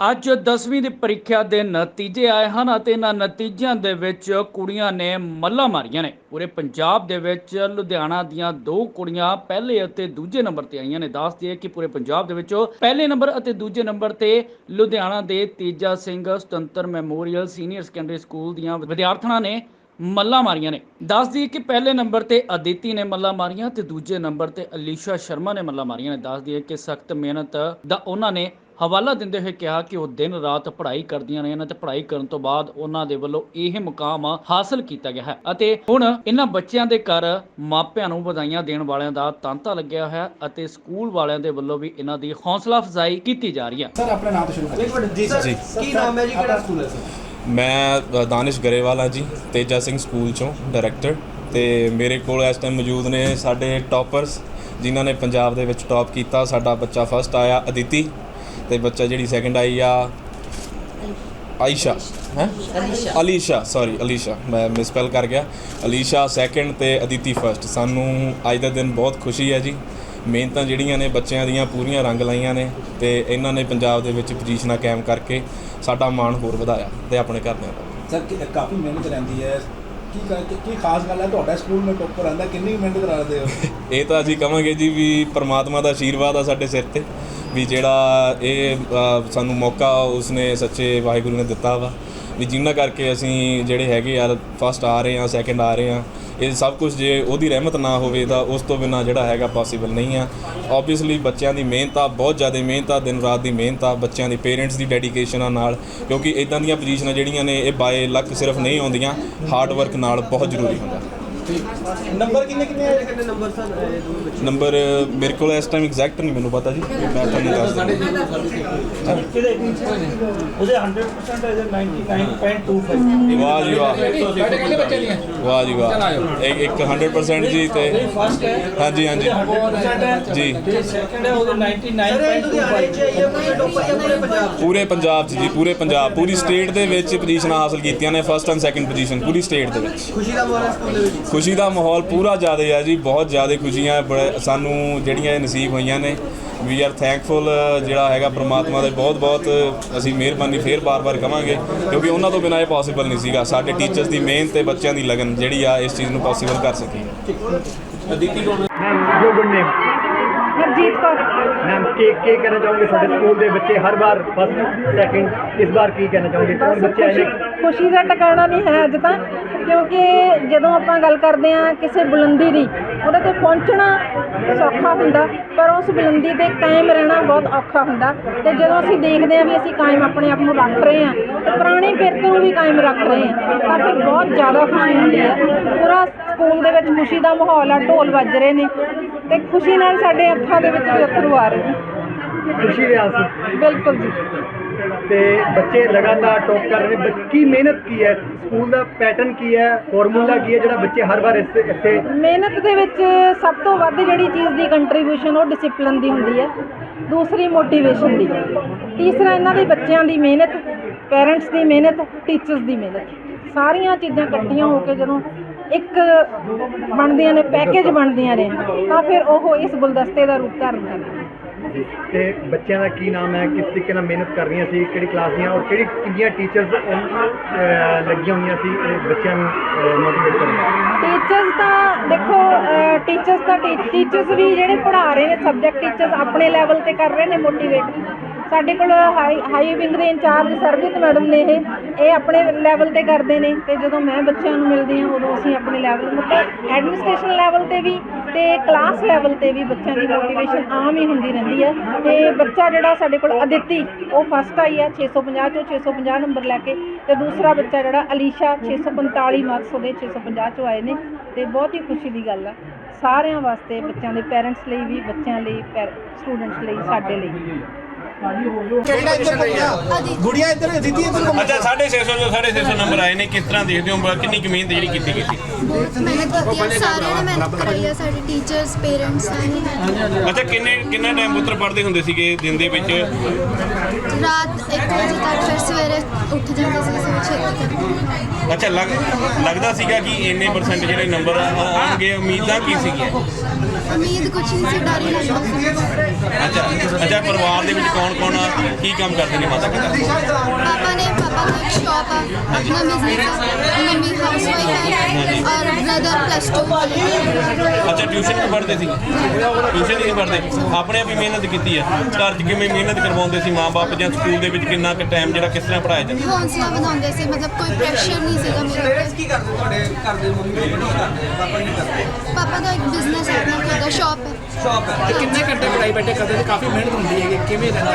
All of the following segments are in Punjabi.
ਅੱਜ 10ਵੀਂ ਦੀ ਪ੍ਰੀਖਿਆ ਦੇ ਨਤੀਜੇ ਆਏ ਹਨ ਅਤੇ ਇਹਨਾਂ ਨਤੀਜਿਆਂ ਦੇ ਵਿੱਚ ਕੁੜੀਆਂ ਨੇ ਮੱਲਾਂ ਮਾਰੀਆਂ ਨੇ। ਪੂਰੇ ਪੰਜਾਬ ਦੇ ਵਿੱਚ ਲੁਧਿਆਣਾ ਦੀਆਂ ਦੋ ਕੁੜੀਆਂ ਪਹਿਲੇ ਅਤੇ ਦੂਜੇ ਨੰਬਰ ਤੇ ਆਈਆਂ ਨੇ। ਦੱਸ ਦਈਏ ਕਿ ਪੂਰੇ ਪੰਜਾਬ ਦੇ ਵਿੱਚੋਂ ਪਹਿਲੇ ਨੰਬਰ ਅਤੇ ਦੂਜੇ ਨੰਬਰ ਤੇ ਲੁਧਿਆਣਾ ਦੇ ਤੇਜਾ ਸਿੰਘ ਸੁਤੰਤਰ ਮੈਮੋਰੀਅਲ ਸੀਨੀਅਰ ਸੈਕੰਡਰੀ ਸਕੂਲ ਦੀਆਂ ਵਿਦਿਆਰਥਣਾਂ ਨੇ ਮੱਲਾਂ ਮਾਰੀਆਂ ਨੇ। ਦੱਸ ਦਈਏ ਕਿ ਪਹਿਲੇ ਨੰਬਰ ਤੇ ਅਦਿਤੀ ਨੇ ਮੱਲਾਂ ਮਾਰੀਆਂ ਤੇ ਦੂਜੇ ਨੰਬਰ ਤੇ ਅਲੀਸ਼ਾ ਸ਼ਰਮਾ ਨੇ ਮੱਲਾਂ ਮਾਰੀਆਂ ਨੇ। ਦੱਸ ਦਈਏ ਕਿ ਸਖਤ ਮਿਹਨਤ ਦਾ ਉਹਨਾਂ ਨੇ ਹਵਾਲਾ ਦਿੰਦੇ ਹੋਏ ਕਿਹਾ ਕਿ ਉਹ ਦਿਨ ਰਾਤ ਪੜ੍ਹਾਈ ਕਰਦੀਆਂ ਨੇ ਤੇ ਪੜ੍ਹਾਈ ਕਰਨ ਤੋਂ ਬਾਅਦ ਉਹਨਾਂ ਦੇ ਵੱਲੋਂ ਇਹ ਮੁਕਾਮ ਹਾਸਲ ਕੀਤਾ ਗਿਆ ਹੈ ਅਤੇ ਹੁਣ ਇਹਨਾਂ ਬੱਚਿਆਂ ਦੇ ਘਰ ਮਾਪਿਆਂ ਨੂੰ ਵਧਾਈਆਂ ਦੇਣ ਵਾਲਿਆਂ ਦਾ ਤਾਂਤਾ ਲੱਗਿਆ ਹੋਇਆ ਹੈ ਅਤੇ ਸਕੂਲ ਵਾਲਿਆਂ ਦੇ ਵੱਲੋਂ ਵੀ ਇਹਨਾਂ ਦੀ ਹੌਸਲਾ ਅਫਜ਼ਾਈ ਕੀਤੀ ਜਾ ਰਹੀ ਹੈ। ਸਰ ਆਪਣੇ ਨਾਮ ਤੋਂ ਸ਼ੁਰੂ ਕਰੀਏ। ਇੱਕ ਮਿੰਟ ਜੀ ਜੀ। ਕੀ ਨਾਮ ਹੈ ਜੀ? ਕਿਹੜਾ ਸਕੂਲ ਹੈ ਸਰ? ਮੈਂ ਦਾਨਿਸ਼ ਗਰੇਵਾਲਾ ਜੀ ਤੇਜਾ ਸਿੰਘ ਸਕੂਲ ਚੋਂ ਡਾਇਰੈਕਟਰ। ਤੇ ਮੇਰੇ ਕੋਲ ਇਸ ਟਾਈਮ ਮੌਜੂਦ ਨੇ ਸਾਡੇ ਟਾਪਰਸ ਜਿਨ੍ਹਾਂ ਨੇ ਪੰਜਾਬ ਦੇ ਵਿੱਚ ਟਾਪ ਕੀਤਾ। ਸਾਡਾ ਬੱਚਾ ਫਸਟ ਆਇਆ ਅਦਿਤੀ। ਤੇ ਬੱਚਾ ਜਿਹੜੀ ਸੈਕੰਡ ਆਈ ਆ ਆਇਸ਼ਾ ਹੈ? ਅਲੀਸ਼ਾ। ਸੌਰੀ ਅਲੀਸ਼ਾ। ਮੈਂ ਮਿਸਪੈਲ ਕਰ ਗਿਆ। ਅਲੀਸ਼ਾ ਸੈਕੰਡ ਤੇ ਅਦਿਤੀ ਫਸਟ ਸਾਨੂੰ ਅੱਜ ਦਾ ਦਿਨ ਬਹੁਤ ਖੁਸ਼ੀ ਹੈ ਜੀ। ਮਿਹਨਤਾਂ ਜਿਹੜੀਆਂ ਨੇ ਬੱਚਿਆਂ ਦੀਆਂ ਪੂਰੀਆਂ ਰੰਗ ਲਾਈਆਂ ਨੇ ਤੇ ਇਹਨਾਂ ਨੇ ਪੰਜਾਬ ਦੇ ਵਿੱਚ ਪੋਜੀਸ਼ਨਾਂ ਕਾਇਮ ਕਰਕੇ ਸਾਡਾ ਮਾਣ ਹੋਰ ਵਧਾਇਆ ਤੇ ਆਪਣੇ ਘਰਦਿਆਂ ਦਾ ਸਰ ਕਿ- ਕਾਫੀ ਮਿਹਨਤ ਰਹਿੰਦੀ ਹੈ। ਕੀ ਕਰ- ਕੀ- ਕੀ ਖਾਸ ਗੱਲ ਹੈ? ਤੁਹਾਡਾ ਸਕੂਲ ਮੇਂ ਟੋਪਰ ਆਂਦਾ ਕਿੰਨੀ ਮਿਹਨਤ ਕਰਾਦੇ ਹੋ? ਇਹ ਤਾਂ ਅਸੀਂ ਕਵਾਂਗੇ ਜੀ ਵੀ ਪ੍ਰਮਾਤਮਾ ਦਾ ਆਸ਼ੀਰਵਾਦ ਆ ਸਾਡੇ ਸਿਰ ਤੇ। ਵੀ ਜਿਹੜਾ ਇਹ ਸਾਨੂੰ ਮੌਕਾ ਉਸਨੇ ਸੱਚੇ ਵਾਹਿਗੁਰੂ ਨੇ ਦਿੱਤਾ ਵਾ। ਵੀ ਜਿੰਨਾ ਕਰਕੇ ਅਸੀਂ ਜਿਹੜੇ ਹੈਗੇ ਆ ਫਸਟ ਆ ਰਹੇ ਆ ਸੈਕੰਡ ਆ ਰਹੇ ਆ, ਇਹ ਸਭ ਕੁਝ ਜੇ ਉਹਦੀ ਰਹਿਮਤ ਨਾ ਹੋਵੇ ਤਾਂ ਉਸ ਤੋਂ ਬਿਨਾ ਜਿਹੜਾ ਹੈਗਾ ਪੋਸੀਬਲ ਨਹੀਂ ਆ। ਆਬਵੀਅਸਲੀ ਬੱਚਿਆਂ ਦੀ ਮਿਹਨਤ ਆ, ਬਹੁਤ ਜ਼ਿਆਦਾ ਮਿਹਨਤ ਆ, ਦਿਨ ਰਾਤ ਦੀ ਮਿਹਨਤ ਆ, ਬੱਚਿਆਂ ਦੇ ਪੇਰੈਂਟਸ ਦੀ ਡੈਡੀਕੇਸ਼ਨ ਆ ਨਾਲ। ਕਿਉਂਕਿ ਇਦਾਂ ਦੀਆਂ ਪੋਜੀਸ਼ਨਾਂ ਜਿਹੜੀਆਂ ਨੇ, ਇਹ ਬਾਏ ਲੱਕ ਸਿਰਫ ਨਹੀਂ ਆਉਂਦੀਆਂ ਹਾਰਡ ਵਰਕ ਨਾਲ ਬਹੁਤ ਜ਼ਰੂਰੀ ਹੁੰਦਾ। ਨੰਬਰ ਕਿੰਨੇ ਕਿੰਨੇ ਆਏ? ਕਿੰਨੇ ਨੰਬਰ ਬੱਚੇ ਨੰਬਰ ਮੇਰੇ ਕੋਲ ਇਸ ਟਾਈਮ ਐਗਜ਼ੈਕਟ ਨਹੀਂ ਮੈਨੂੰ ਪਤਾ ਜੀ। ਮੈਂ ਤੁਹਾਨੂੰ ਦੱਸ ਦਿੰਦਾ ਉਹਦੇ 100% ਹੈ 99.25 ਵਾਹ ਜੀ ਵਾਹ। ਵਾਹ ਜੀ ਵਾਹ। ਇੱਕ ਇੱਕ 100% ਜੀ ਤੇ ਫਸਟ ਹੈ। ਹਾਂਜੀ ਹਾਂਜੀ। 100% ਹੈ। ਜੀ। ਸੈਕੰਡ ਹੈ ਉਹਦੇ ਸਰ ਇਹ ਲੁਧਿਆਣੇ 99.25 ਚ ਆਈ ਹੈ ਪੂਰੇ ਟੋਪਰ ਜਾਂ ਪੂਰੇ ਪੰਜਾਬ ਚ? ਪੂਰੇ ਪੰਜਾਬ 'ਚ ਜੀ ਪੂਰੇ ਪੰਜਾਬ। ਪੂਰੀ ਸਟੇਟ ਦੇ ਵਿੱਚ ਪੋਜੀਸ਼ਨਾਂ ਹਾਸਲ ਕੀਤੀਆਂ ਨੇ ਫਸਟ ਐਂਡ ਸੈਕੰਡ ਪੋਜੀਸ਼ਨ ਪੂਰੀ ਸਟੇਟ ਦੇ ਵਿੱਚ। ਖੁਸ਼ੀ ਦਾ ਮਾਹੌਲ ਸਕੂਲ ਦੇ ਵਿੱਚ? ਖੁਸ਼ੀ ਦਾ ਮਾਹੌਲ ਪੂਰਾ ਜ਼ਿਆਦਾ ਹੈ ਜੀ, ਬਹੁਤ ਜ਼ਿਆਦਾ ਖੁਸ਼ੀਆਂ ਬੜੇ, ਸਾਨੂੰ ਜਿਹੜੀਆਂ ਇਹ ਨਸੀਬ ਹੋਈਆਂ ਨੇ। ਵੀ ਆਰ ਥੈਂਕਫੁਲ ਜਿਹੜਾ ਹੈਗਾ ਪ੍ਰਮਾਤਮਾ ਦੇ ਬਹੁਤ ਬਹੁਤ, ਅਸੀਂ ਮਿਹਰਬਾਨੀ ਫੇਰ ਬਾਰ-ਬਾਰ ਕਵਾਂਗੇ, ਕਿਉਂਕਿ ਉਹਨਾਂ ਤੋਂ ਬਿਨਾਂ ਇਹ ਪੋਸੀਬਲ ਨਹੀਂ ਸੀਗਾ। ਸਾਡੇ ਟੀਚਰਸ ਦੀ ਮਿਹਨਤ ਤੇ ਬੱਚਿਆਂ ਦੀ ਲਗਨ ਜਿਹੜੀ ਆ, ਇਸ ਚੀਜ਼ ਨੂੰ ਪੋਸੀਬਲ ਕਰ ਸਕੀ। ਮੈਮ ਜੋ good name Harjeet Kaur. Ma'am ਕੀ ਕੀ ਕਹਿਣਾ ਚਾਹੋਗੇ ਤੁਹਾਡੇ ਸਕੂਲ ਦੇ ਬੱਚੇ ਹਰ ਵਾਰ ਫਸਟ ਸੈਕਿੰਡ ਇਸ ਵਾਰ ਕੀ ਕਹਿਣਾ ਚਾਹੋਗੇ? ਕੌਣ ਬੱਚੇ ਆਏ ਖੁਸ਼ੀ ਨੇ ਖੁਸ਼ੀ ਦਾ ਟਿਕਾਣਾ ਨਹੀਂ ਹੈ ਅੱਜ ਤਾਂ ਕਿਉਂਕਿ ਜਦੋਂ ਆਪਾਂ ਗੱਲ ਕਰਦੇ ਹਾਂ ਕਿਸੇ ਬੁਲੰਦੀ ਦੀ ਉਹਦੇ ਤੇ ਪਹੁੰਚਣਾ ਸੌਖਾ ਹੁੰਦਾ ਪਰ ਉਸ ਬੁਲੰਦੀ ਤੇ ਕਾਇਮ ਰਹਿਣਾ ਬਹੁਤ ਔਖਾ ਹੁੰਦਾ। ਤੇ ਜਦੋਂ ਅਸੀਂ ਦੇਖਦੇ ਹਾਂ ਵੀ ਅਸੀਂ ਕਾਇਮ ਆਪਣੇ ਆਪ ਨੂੰ ਰੱਖ ਰਹੇ ਹਾਂ ਤੇ ਪੁਰਾਣੇ ਪਿਰਤ ਨੂੰ ਵੀ ਕਾਇਮ ਰੱਖ ਰਹੇ ਹਾਂ ਤਾਂ ਫਿਰ ਬਹੁਤ ਜ਼ਿਆਦਾ ਖੁਸ਼ੀ ਹੁੰਦੀ ਹੈ। ਪੂਰਾ ਸਕੂਲ ਦੇ ਵਿੱਚ ਖੁਸ਼ੀ ਦਾ ਮਾਹੌਲ ਆ ਢੋਲ ਵੱਜ ਰਹੇ ਨੇ ਤੇ ਖੁਸ਼ੀ ਨਾਲ ਸਾਡੇ ਅੱਖਾਂ ਦੇ ਵਿੱਚ ਵੀ ਅੱਥਰੂ ਆ ਰਹੇ ਨੇ। ਖੁਸ਼ੀ ਦੇ ਆਂਸੂ ਬਿਲਕੁਲ ਜੀ। ਤੇ ਬੱਚੇ ਲਗਾਤਾਰ ਟੌਪ ਕਰ ਰਹੇ ਨੇ। ਕੀ ਮਿਹਨਤ ਕੀ ਹੈ? ਸਕੂਲ ਦਾ ਪੈਟਰਨ ਕੀ ਹੈ? ਫਾਰਮੂਲਾ ਕੀ ਹੈ ਜਿਹੜਾ ਬੱਚੇ ਹਰ ਵਾਰ ਇਸ ਇੱਥੇ ਮਿਹਨਤ ਦੇ ਵਿੱਚ ਸਭ ਤੋਂ ਵੱਧ ਜਿਹੜੀ ਚੀਜ਼ ਦੀ ਕੰਟਰੀਬਿਊਸ਼ਨ ਉਹ ਡਿਸਪਲਿਨ ਦੀ ਹੁੰਦੀ ਹੈ। ਦੂਸਰੀ ਮੋਟੀਵੇਸ਼ਨ ਦੀ। ਤੀਸਰਾ ਇਹਨਾਂ ਦੇ ਬੱਚਿਆਂ ਦੀ ਮਿਹਨਤ ਪੇਰੈਂਟਸ ਦੀ ਮਿਹਨਤ ਟੀਚਰਸ ਦੀ ਮਿਹਨਤ। ਸਾਰੀਆਂ ਚੀਜ਼ਾਂ ਇਕੱਠੀਆਂ ਹੋ ਕੇ ਜਦੋਂ ਇੱਕ ਬਣਦੀਆਂ ਨੇ ਪੈਕੇਜ ਬਣਦੀਆਂ ਨੇ, ਤਾਂ ਫਿਰ ਉਹ ਇਸ ਗੁਲਦਸਤੇ ਦਾ ਰੂਪ ਧਾਰਨ ਕਰਦੀਆਂ ਨੇ। ਤੇ ਬੱਚਿਆਂ ਦਾ ਕੀ ਨਾਮ ਹੈ, ਕਿਸ ਤਰੀਕੇ ਨਾਲ ਮਿਹਨਤ ਕਰ ਰਹੀਆਂ ਸੀ, ਕਿਹੜੀ ਕਲਾਸ ਦੀਆਂ ਔਰ ਕਿਹੜੀ ਕਿੰਨੀਆਂ ਟੀਚਰਸ ਲੱਗੀਆਂ ਹੋਈਆਂ ਸੀ, ਇਹ ਬੱਚਿਆਂ ਨੂੰ ਮੋਟੀਵੇਟ ਕਰਨ ਟੀਚਰਸ ਤਾਂ ਦੇਖੋ ਟੀਚਰਸ ਤਾਂ ਟੀਚਰਸ ਵੀ ਜਿਹੜੇ ਪੜ੍ਹਾ ਰਹੇ ਨੇ ਸਬਜੈਕਟ ਟੀਚਰਸ ਆਪਣੇ ਲੈਵਲ ਤੇ ਕਰ ਰਹੇ ਨੇ ਮੋਟੀਵੇਟ ਸਾਡੇ ਕੋਲ ਹਾਈ ਹਾਈ ਵਿੰਗ ਦੇ ਇੰਚਾਰਜ ਸਰਬਜੀਤ ਮੈਡਮ ਨੇ ਇਹ ਇਹ ਆਪਣੇ ਲੈਵਲ ਤੇ ਕਰਦੇ ਨੇ ਤੇ ਜਦੋਂ ਮੈਂ ਬੱਚਿਆਂ ਨੂੰ ਮਿਲਦੀ ਹਾਂ ਉਦੋਂ ਅਸੀਂ ਆਪਣੇ ਲੈਵਲ ਮਤਲਬ ਐਡਮਿਨਿਸਟ੍ਰੇਸ਼ਨ ਲੈਵਲ ਤੇ ਵੀ ਤੇ ਕਲਾਸ ਲੈਵਲ ਤੇ ਵੀ ਬੱਚਿਆਂ ਦੀ ਮੋਟੀਵੇਸ਼ਨ ਆਮ ਹੀ ਹੁੰਦੀ ਰਹਿੰਦੀ ਹੈ ਤੇ ਬੱਚਾ ਜਿਹੜਾ ਸਾਡੇ ਕੋਲ ਅਦਿੱਤੀ, ਉਹ ਫਸਟ ਆਈ ਹੈ 650 ਚੋਂ 650 ਨੰਬਰ ਲੈ ਕੇ ਤੇ ਦੂਸਰਾ ਬੱਚਾ ਜਿਹੜਾ ਅਲੀਸ਼ਾ 645 ਮਾਰਕਸ ਉਹਦੇ 650 ਚੋਂ ਆਏ ਨੇ ਤੇ ਬਹੁਤ ਹੀ ਖੁਸ਼ੀ ਦੀ ਗੱਲ ਆ। ਸਾਰਿਆਂ ਵਾਸਤੇ ਬੱਚਿਆਂ ਦੇ ਪੇਰੈਂਟਸ ਲਈ ਵੀ, ਬੱਚਿਆਂ ਲਈ ਸਟੂਡੈਂਟਸ ਲਈ, ਸਾਡੇ ਲਈ। ਕਿਹੜਾ ਇੱਧਰ ਗੁੜੀਆਂ ਗੁੜੀਆਂ ਇੱਧਰ ਅਦਿਤੀ ਇੱਧਰ ਘੁੰਮ ਅੱਛਾ 650 ਜੋ 650 ਨੰਬਰ ਆਏ ਨੇ ਕਿਸ ਤਰ੍ਹਾਂ ਦੇਖਦੇ ਹੋ? ਕਿੰਨੀ ਕੁ ਮਿਹਨਤ ਜਿਹੜੀ ਕੀਤੀ ਗਈ ਸੀ? ਬਹੁਤ ਮਿਹਨਤ ਕੀਤੀ ਹੈ ਸਾਰਿਆਂ ਨੇ ਮਿਹਨਤ ਕਰਾਈ ਹੈ ਸਾਡੇ ਟੀਚਰਸ ਪੇਰੈਂਟਸ ਸਾਰਿਆਂ ਨੇ ਅੱਛਾ ਕਿੰਨੇ ਕਿੰਨਾ ਟਾਈਮ ਪੁੱਤਰ ਪੜ੍ਹਦੇ ਹੁੰਦੇ ਸੀਗੇ ਦਿਨ ਦੇ ਵਿੱਚ? ਰਾਤ 1 ਵਜੇ ਤੱਕ ਫਿਰ ਸਵੇਰੇ ਉੱਠ ਜਾਂਦੇ ਸੀ ਸਵੇਰੇ ਛੇਤੀ ਤੱਕ। ਅੱਛਾ ਲੱਗ ਲੱਗਦਾ ਸੀਗਾ ਕਿ ਇੰਨੇ ਪਰਸੈਂਟ ਜਿਹੜੇ ਨੰਬਰ ਆਉਣਗੇ ਉਮੀਦਾਂ ਕੀ ਸੀਗੀਆਂ? ਉਮੀਦ ਕੁਝ ਨਹੀਂ ਸੀ ਡਰ ਅੱਛਾ ਅੱਛਾ ਪਰਿਵਾਰ ਦੇ ਵਿੱਚ ਕੌਣ ਕੌਣ ਕੀ ਕੰਮ ਕਰਦੇ ਨੇ ਮਾਤਾ ਪਿਤਾ ਪਾਪਾ ਨੇ ਪਾਪਾ ਦਾ ਇੱਕ ਆ ਆਪਣਾ ਬਿਜ਼ਨਸ ਮੰਮੀ ਦਾ ਪਲੱਸ 2 ਅੱਛਾ ਟਿਊਸ਼ਨ ਵੀ ਪੜ੍ਹਦੇ ਸੀ। ਟਿਊਸ਼ਨ ਨਹੀਂ ਪੜ੍ਹਦੇ। ਆਪਣੇ ਆਪ ਹੀ ਮਿਹਨਤ ਕੀਤੀ ਹੈ। ਘਰ 'ਚ ਕਿਵੇਂ ਮਿਹਨਤ ਕਰਵਾਉਂਦੇ ਸੀ ਮਾਪੇ ਜਾਂ ਸਕੂਲ ਦੇ ਵਿੱਚ ਕਿੰਨਾ ਕੁ ਟਾਈਮ ਜਿਹੜਾ ਕਿਸ ਤਰ੍ਹਾਂ ਪੜਾਇਆ ਜਾਂਦਾ? ਹੌਂਸਲਾ ਵਧਾਉਂਦੇ ਸੀ ਮਤਲਬ ਕੋਈ ਪ੍ਰੈਸ਼ਰ ਨਹੀਂ ਸੀਗਾ ਮੇਰੇ ਪੇਰੈਂਟਸ ਕੀ ਕਰਦੇ? ਤੁਹਾਡੇ ਘਰ ਦੇ ਮੰਮੀ ਕੀ ਕਰਦੇ? ਪਾਪਾ ਕੀ ਕਰਦੇ? ਪਾਪਾ ਦਾ ਇੱਕ ਬਿਜ਼ਨਸ ਹੈ ਆਪਣਾ ਖੁਦ ਦਾ ਸ਼ਾਪ ਹੈ। ਸ਼ਾਪ ਹੈ। ਕਿੰਨੇ ਘੰਟੇ ਪੜਾਈ ਬੈਠੇ ਕਰਦੇ ਤੇ ਕਾਫੀ ਮਿਹਨਤ ਹੁੰਦੀ ਹੈ ਕਿਵੇਂ ਰਹਿੰਦਾ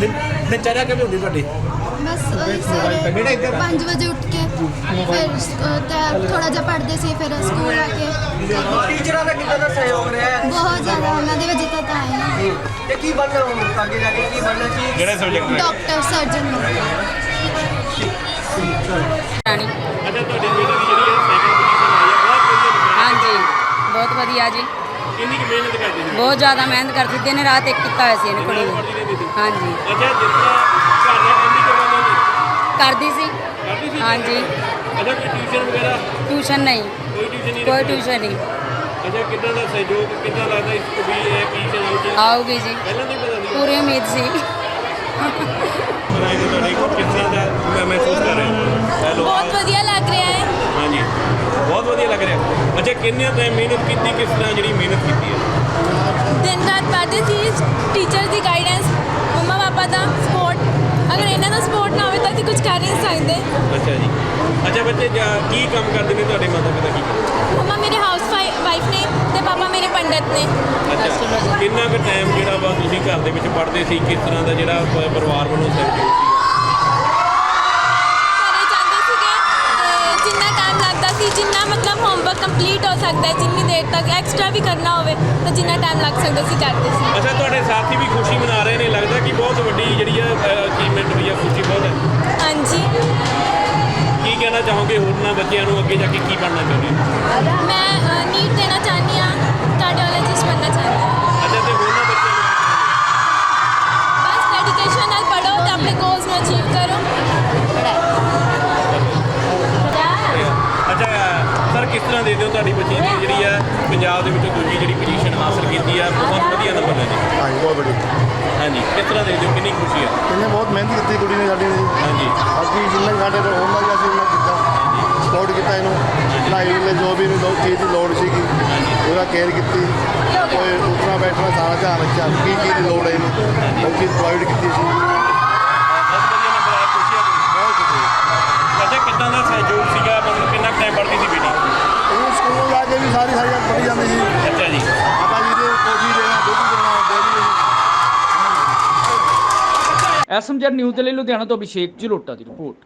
ਫਿਰ? ਦਿਨਚਰਿਆ ਕਿਵੇਂ ਹੁੰਦੀ ਤੁਹਾਡੀ? ਬਸ ਉਹੀ ਸਵੇਰੇ 5 ਵਜੇ ਉੱਠ ਕੇ ਫਿਰ ਥੋੜਾ ਜਿਹਾ ਪੜ੍ਹਦੇ ਸੀ ਫਿਰ ਸਕੂਲ ਆ ਕੇ। ਟੀਚਰਾਂ ਦਾ ਕਿੰਨਾ ਦਾ ਸਹਿਯੋਗ ਰਿਹਾ? ਹੈ ਬਹੁਤ ਜ਼ਿਆਦਾ ਉਹਨਾਂ ਦੇ ਵਜ੍ਹਾ ਤੋਂ ਤਾਂ ਆਏ ਹਾਂ ਤੇ ਕੀ ਬਣਨਾ ਹੁਣ ਅੱਗੇ ਜਾ ਕੇ? ਕੀ ਬਣਨਾ ਕੀ? ਕਿਹੜੇ ਸਬਜੈਕਟ ਵਿੱਚ ਡਾਕਟਰ ਸਰਜਨ ਅੱਛਾ ਤੁਹਾਡੀ ਬੇਟੀ ਦੀ ਜਿਹੜੀ ਹੈ ਸੈਕਿੰਡ ਪੋਜੀਸ਼ਨ ਆਈ ਹੈ ਬਹੁਤ ਵਧੀਆ ਹਾਂਜੀ ਬਹੁਤ ਵਧੀਆ ਜੀ। ਕਿੰਨੀ ਕੁ ਮਿਹਨਤ ਕਰਦੀ ਸੀ? ਬਹੁਤ ਜ਼ਿਆਦਾ ਮਿਹਨਤ ਕਰਦੀ ਦਿਨ ਰਾਤ ਇੱਕ ਕੀਤਾ ਹੋਇਆ ਸੀ ਇਹਨੇ ਕੁੜੀ ਨੇ। ਸੀ ਹਾਂਜੀ। ਅੱਛਾ ਤਰ੍ਹਾਂ ਘਰ ਕਰਦੀ ਸੀ। ਕਰਦੀ ਸੀ? ਹਾਂਜੀ। ਅੱਛਾ ਕੋਈ ਟਿਊਸ਼ਨ ਵਗੈਰਾ? ਟਿਊਸ਼ਨ ਨਹੀਂ। ਕੋਈ ਟਿਊਸ਼ਨ ਨਹੀਂ ਕੋਈ? ਟਿਊਸ਼ਨ ਨਹੀਂ। ਅੱਛਾ ਕਿੱਦਾਂ ਦਾ ਸਹਿਯੋਗ ਕਿੱਦਾਂ ਲੱਗਦਾ ਇਸ ਕੁ ਵੀ ਇਹ ਟਿਊਸ਼ਨ ਆਉਗੀ ਆਊਗੀ ਜੀ। ਪਹਿਲਾਂ ਨਹੀਂ ਪਤਾ ਸੀ ਪੂਰੀ ਉਮੀਦ ਸੀ। ਪੜ੍ਹਾਈ ਦੇ ਤੁਹਾਡੇ ਤਰ੍ਹਾਂ ਦਾ ਮੈਂ ਮਹਿਸੂਸ ਕਰ ਰਿਹਾ। ਹੈਲੋ। ਬਹੁਤ ਵਧੀਆ ਲੱਗ ਰਿਹਾ ਹੈ। ਹਾਂਜੀ। ਬਹੁਤ ਵਧੀਆ ਲੱਗ ਰਿਹਾ। ਅੱਛਾ ਕਿੰਨੇ ਟਾਈਮ ਮਿਹਨਤ ਕੀਤੀ ਕਿਸ ਤਰ੍ਹਾਂ ਜਿਹੜੀ ਮਿਹਨਤ ਕੀਤੀ ਹੈ? ਦਿਨ ਰਾਤ ਪੜ੍ਹਦੇ ਸੀ ਟੀਚਰ ਦੀ ਗਾਈਡੈਂਸ ਮੰਮਾ ਪਾਪਾ ਦਾ ਅਗਰ ਇਹਨਾਂ ਦਾ ਸਪੋਰਟ ਨਾ ਹੋਵੇ ਤਾਂ ਅਸੀਂ ਕੁਝ ਕਰ ਨਹੀਂ ਸਕਦੇ। ਅੱਛਾ ਜੀ। ਅੱਛਾ ਬੱਚੇ ਜਾਂ ਕੀ ਕੰਮ ਕਰਦੇ ਨੇ ਤੁਹਾਡੇ ਮਾਤਾ ਪਿਤਾ ਕੀ ਕਰਦੇ? ਮੰਮਾ ਮੇਰੇ ਹਾਊਸ ਵਾਈਫ ਨੇ ਤੇ ਪਾਪਾ ਮੇਰੇ ਪੰਡਤ ਨੇ। ਅੱਛਾ। ਕਿੰਨਾ ਕੁ ਟਾਈਮ ਜਿਹੜਾ ਵਾ ਤੁਸੀਂ ਘਰ ਦੇ ਵਿੱਚ ਪੜ੍ਹਦੇ ਸੀ? ਕਿਸ ਤਰ੍ਹਾਂ ਦਾ ਜਿਹੜਾ ਪ- ਪਰਿਵਾਰ ਵੱਲੋਂ ਸਹਿਯੋਗ ਸੀ? ਘਰੇ ਜਾਂਦੇ ਸੀਗੇ ਤੇ ਜਿੰਨਾ ਟਾਈਮ ਲੱਗਦਾ ਸੀ ਜਿੰਨਾ ਮਤਲਬ ਹੋਮਵਰਕ ਕੰਪਲੀਟ ਹੋ ਸਕਦਾ ਹੈ ਜਿੰਨੀ ਦੇਰ ਤੱਕ ਐਕਸਟਰਾ ਵੀ ਕਰਨਾ ਹੋਵੇ ਤਾਂ ਜਿੰਨਾ ਟਾਈਮ ਲੱਗ ਸਕਦਾ ਸੀ ਕਰਦੇ ਸੀ। ਅੱਛਾ ਤੁਹਾਡੇ ਸਾਥੀ ਵੀ ਖੁਸ਼ੀ ਮਨਾ ਰਹੇ ਨੇ ਲੱਗਦਾ ਕਿ ਬਹੁਤ ਵੱਡੀ ਜਿਹੜੀ ਹੈ ਅਚੀਵਮੈਂਟ ਹੋਈ ਹੈ ਖੁਸ਼ੀ ਬਹੁਤ ਹੈ। ਹਾਂਜੀ। ਕੀ ਕਹਿਣਾ ਚਾਹੋਗੇ ਹੋਰਨਾਂ ਬੱਚਿਆਂ ਨੂੰ ਅੱਗੇ ਜਾ ਕੇ ਕੀ ਬਣਨਾ ਚਾਹੁੰਦੇ ਹੋ? ਮੈਂ ਨੀਟ ਦੇਣਾ ਚਾਹੁੰਦੀ ਹਾਂ। ਤੁਹਾਡੀ ਬੱਚੀ ਦੀ ਜਿਹੜੀ ਹੈ ਪੰਜਾਬ ਦੇ ਵਿੱਚੋਂ ਦੂਜੀ ਜਿਹੜੀ ਪੋਜੀਸ਼ਨ ਹਾਸਲ ਕੀਤੀ ਹੈ ਬਹੁਤ ਵਧੀਆ ਨੰਬਰ ਲੈ ਜੀ ਹਾਂਜੀ ਬਹੁਤ ਵਧੀਆ। ਹਾਂਜੀ ਕਿਸ ਤਰ੍ਹਾਂ ਦੇ ਦਿਓ ਕਿੰਨੀ ਖੁਸ਼ੀ ਹੈ? ਇਹਨੇ ਬਹੁਤ ਮਿਹਨਤ ਕੀਤੀ ਕੁੜੀ ਨੇ ਸਾਡੀ ਨੇ। ਹਾਂਜੀ। ਅਸੀਂ ਜਿੰਨਾ ਵੀ ਸਾਡੇ ਕੋਲ ਹੁੰਦਾ ਸੀ ਅਸੀਂ ਉਹਨਾਂ ਕੀਤਾ। ਸਪੋਰਟ ਕੀਤਾ ਇਹਨੂੰ। ਪੜ੍ਹਾਈ ਲਈ ਜੋ ਵੀ ਇਹਨੂੰ ਲੋੜ ਚੀਜ਼ ਦੀ ਲੋੜ ਸੀਗੀ ਉਹਦਾ ਕੇਅਰ ਕੀਤੀ। ਕੋਈ ਉੱਠਣਾ ਬੈਠਣਾ ਸਾਰਾ ਧਿਆਨ ਰੱਖਿਆ। ਕੀ ਚੀਜ਼ ਦੀ ਲੋੜ ਹੈ ਇਹਨੂੰ। ਉਹ ਚੀਜ਼ ਪ੍ਰੋਵਾਈਡ ਕੀਤੀ ਸੀ। ਬਹੁਤ ਹੈ ਬਹੁਤ ਅੱਛਾ ਕਿੱਦਾਂ ਦਾ ਸਹਿਯੋਗ ਸੀਗਾ? ਮਤਲਬ ਕਿੰਨਾ ਟਾਈਮ ਪੜ੍ਹਦੀ ਸੀ ਬੇਟੀ ਇਹ ਸਕੂਲ ਜਾ ਕੇ ਵੀ ਸਾਰੀ ਸਾਰੀ ਰਾਤ ਪੜ੍ਹੀ ਜਾਂਦੀ ਸੀ ਅੱਛਾ ਜੀ ਪਾਪਾ ਜੀ ਦੇ ਕੋਜੀ ਦੇਣਾ ਦੁੱਧ ਦੇਣਾ ਡੇਲੀ ਐਸਐਮਜੈਡ ਨਿਊਜ਼ ਦੇ ਲਈ ਲੁਧਿਆਣਾ ਤੋਂ ਅਭਿਸ਼ੇਕ ਜਲੋਟਾ ਦੀ ਰਿਪੋਰਟ